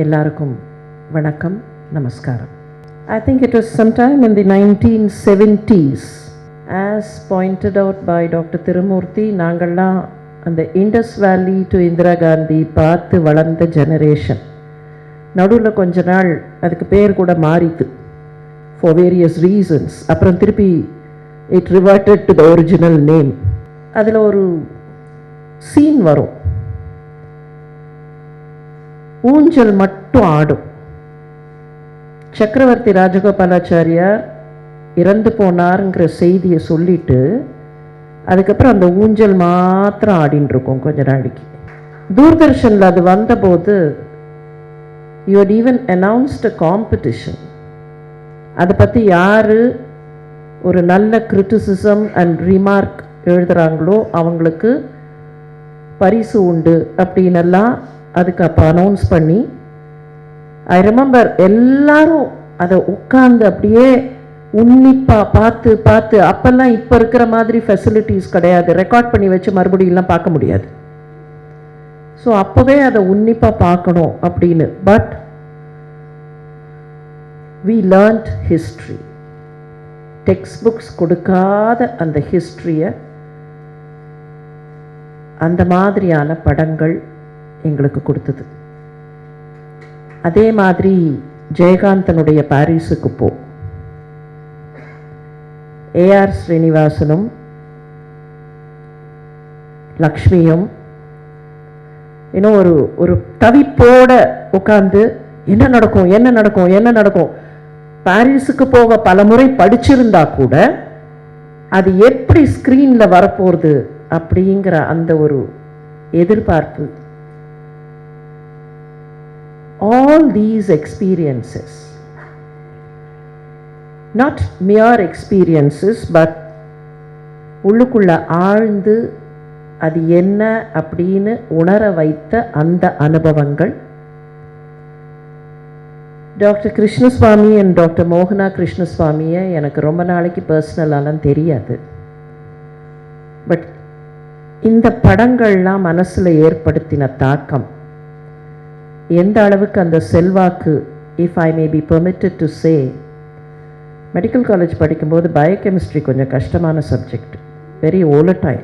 எல்லாருக்கும் வணக்கம் நமஸ்காரம். I think it was sometime in the 1970s as pointed out by Dr. Tirumurthy நாங்கள்லாம் அந்த இண்டஸ் வேலி டு இந்திரா காந்தி பார்த்து வளர்ந்த ஜெனரேஷன் நடுவில் கொஞ்ச நாள் அதுக்கு பேர் கூட மாறித்து ஃபார் வேரியஸ் ரீசன்ஸ் அப்புறம் திருப்பி it reverted to the original name அதில் ஒரு சீன் வரும். ஊஞ்சல் மட்டும் ஆடும். சக்கரவர்த்தி ராஜகோபாலாச்சாரியார் இறந்து போனாருங்கிற செய்தியை சொல்லிட்டு அதுக்கப்புறம் அந்த ஊஞ்சல் மாத்திரம் ஆடின்னு இருக்கும் கொஞ்ச நாளைக்கு. தூர்தர்ஷனில் அது வந்தபோது you had even announced a competition அதை பற்றி யார் ஒரு நல்ல கிரிட்டிசிசம் அண்ட் ரிமார்க் எழுதுகிறாங்களோ அவங்களுக்கு பரிசு உண்டு அப்படின்னெல்லாம் அதுக்கு அப்போ அனௌன்ஸ் பண்ணி ஐ ரிமெம்பர் எல்லாரும் அதை உட்காந்து அப்படியே உன்னிப்பாக பார்த்து பார்த்து அப்போல்லாம் இப்போ இருக்கிற மாதிரி ஃபெசிலிட்டிஸ் கிடையாது. ரெக்கார்ட் பண்ணி வச்சு மறுபடியெல்லாம் பார்க்க முடியாது. ஸோ அப்போவே அதை உன்னிப்பாக பார்க்கணும் அப்படின்னு. But we learned history text books கொடுக்காத அந்த ஹிஸ்ட்ரியை அந்த மாதிரியான படங்கள் எங்களுக்கு கொடுத்தது. அதே மாதிரி ஜெயகாந்தனுடைய பாரிஸுக்கு போ. ஏஆர் ஸ்ரீனிவாசனும் லக்ஷ்மியும் இன்னும் ஒரு ஒரு தவிப்போட உட்காந்து என்ன நடக்கும் என்ன நடக்கும் என்ன நடக்கும்? பாரிஸுக்கு போக பல முறை படிச்சிருந்தா கூட அது எப்படி ஸ்க்ரீனில் வரப்போகிறது அப்படிங்கிற அந்த ஒரு எதிர்பார்ப்பு all these experiences, not mere experiences, but உள்ளுக்குள்ள ஆழ்ந்து அது என்ன அப்படின்னு உணர வைத்த அந்த அனுபவங்கள். டாக்டர் கிருஷ்ணசுவாமி அண்ட் டாக்டர் மோகனா கிருஷ்ணசுவாமியை எனக்கு ரொம்ப நாளைக்கு பர்சனலாலாம் தெரியாது. பட் இந்த படங்கள்லாம் மனசில் ஏற்படுத்தின தாக்கம் எந்த அளவுக்கு அந்த செல்வாக்கு if I may be permitted to say medical college படிக்கும்போது பயோகெமிஸ்ட்ரி கொஞ்சம் கஷ்டமான subject very volatile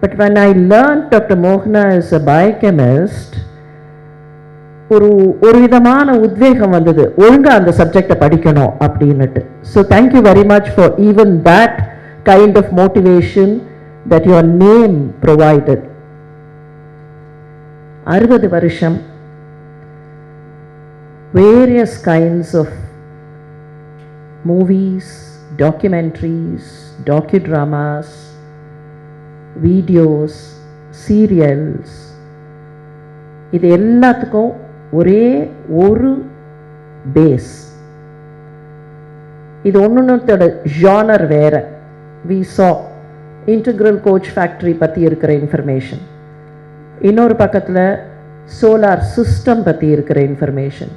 but when I learn doctor மோகனா இஸ் அ பயோகெமிஸ்ட் ஒரு ஒரு விதமான உத்வேகம் வந்தது. ஒழுங்காக அந்த சப்ஜெக்டை படிக்கணும் அப்படின்னுட்டு. So thank you very much for even that kind of motivation that your name provided அறுபது வருஷம் various kinds of movies documentaries, docudramas, videos serials இது எல்லாத்துக்கும் ஒரே ஒரு பேஸ் இது ஒன்றுத்தோட ஜானர் வேற. We saw integral coach factory பற்றி இருக்கிற இன்ஃபர்மேஷன் இன்னொரு பக்கத்தில் சோலார் சிஸ்டம் பற்றி இருக்கிற இன்ஃபர்மேஷன்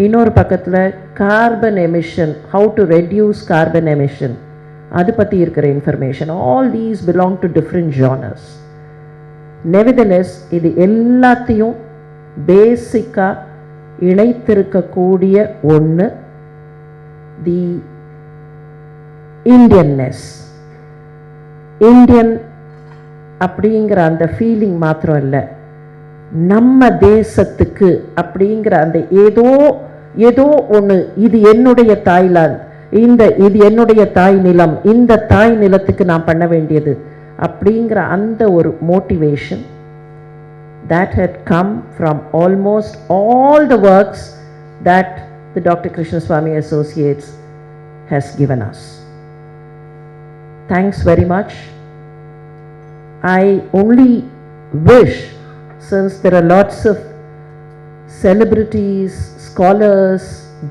இன்னொரு பக்கத்தில் carbon emission how to reduce carbon emission அது பற்றி இருக்கிற information all these belong to different genres nevertheless இது எல்லாத்தையும் பேசிக்காக இணைத்திருக்கக்கூடிய ஒன்று தி இந்தியன்னஸ் இந்தியன் அப்படிங்கிற அந்த ஃபீலிங் மாத்திரம் இல்லை. நம்ம தேசத்துக்கு அப்படிங்கிற அந்த ஏதோ ஏதோ ஒன்று இது என்னுடைய தாய்லாந்து இந்த இது என்னுடைய தாய் நிலம் இந்த தாய் நிலத்துக்கு நான் பண்ண வேண்டியது அப்படிங்கிற அந்த ஒரு motivation that had come from almost all the works that the Dr. Krishna Swami Associates has given us. Thanks very much. I only wish, since there are lots of celebrities, scholars,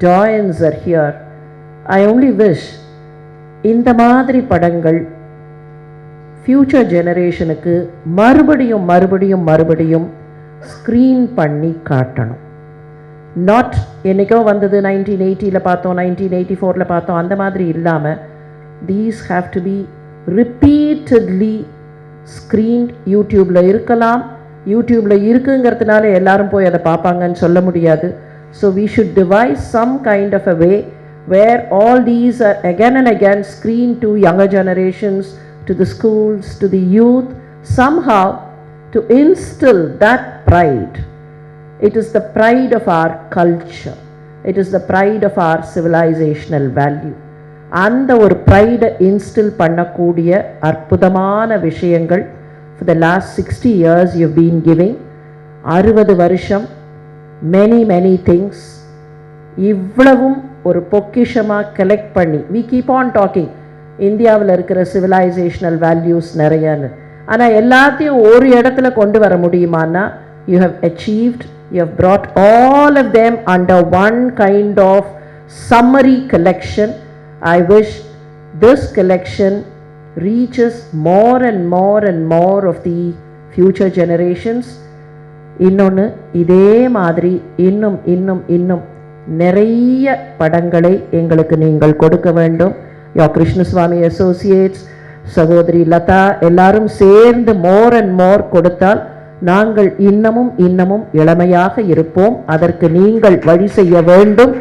doyens are here, I only wish இந்த மாதிரி படங்கள் future ஜெனரேஷனுக்கு மறுபடியும் மறுபடியும் மறுபடியும் screen பண்ணி காட்டணும். Not என்றைக்கோ வந்தது நைன்டீன் எயிட்டியில் பார்த்தோம் நைன்டீன் எயிட்டி ஃபோரில் பார்த்தோம் அந்த மாதிரி இல்லாமல் these have to be repeatedly screen யூடியூப்பில் இருக்கலாம் யூடியூப்பில் இருக்குங்கிறதுனால எல்லாரும் போய் அதை பார்ப்பாங்கன்னு சொல்ல முடியாது so we should devise some kind of a way where all these again and again screen to younger generations to the schools to the youth some somehow to instill that pride it is the pride of our culture it is the pride of our civilisational value அந்த ஒரு ப்ரைடை இன்ஸ்டில் பண்ணக்கூடிய அற்புதமான விஷயங்கள் for the last sixty years you been giving அறுபது வருஷம் many many things இவ்வளவும் ஒரு பொக்கிஷமாக கலெக்ட் பண்ணி வி கீப் ஆன் டாக்கிங் இந்தியாவில் இருக்கிற சிவிலைசேஷனல் வேல்யூஸ் நிறையன்னு ஆனால் எல்லாத்தையும் ஒரு இடத்துல கொண்டு வர முடியுமான்னா you have achieved you have brought all of them under one kind of summary collection. I wish this collection reaches more and more and more of the future generations. இன்னொன்று இதே மாதிரி இன்னும் இன்னும் இன்னும் நிறைய படங்களை எங்களுக்கு நீங்கள் கொடுக்க வேண்டும். யோ கிருஷ்ணசுவாமி அசோசியேட்ஸ் சகோதரி லதா எல்லாரும் சேர்ந்து மோர் அண்ட் மோர் கொடுத்தால் நாங்கள் இன்னமும் இன்னமும் இளமையாக இருப்போம். அதற்கு நீங்கள் வழி செய்ய வேண்டும்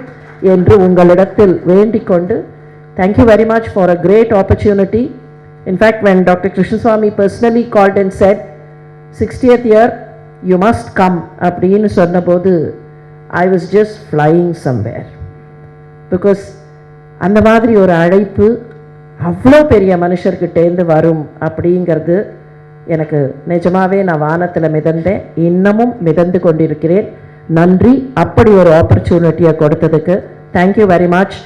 என்று உங்களிடத்தில் வேண்டிக் கொண்டு thank you very much for a great opportunity in fact when doctor Krishnaswamy personally called and said sixtieth year you must come அப்படின்னு சொன்னபோது I was just flying somewhere because அந்த மாதிரி ஒரு அழைப்பு அவ்வளோ பெரிய மனுஷர்கிட்டேருந்து வரும் அப்படிங்கிறது எனக்கு நிஜமாவே நான் வானத்தில் மிதந்தேன் இன்னமும் மிதந்து கொண்டிருக்கிறேன். நன்றி அப்படி ஒரு ஆப்பர்ச்சுனிட்டியை கொடுத்ததுக்கு. Thank you very much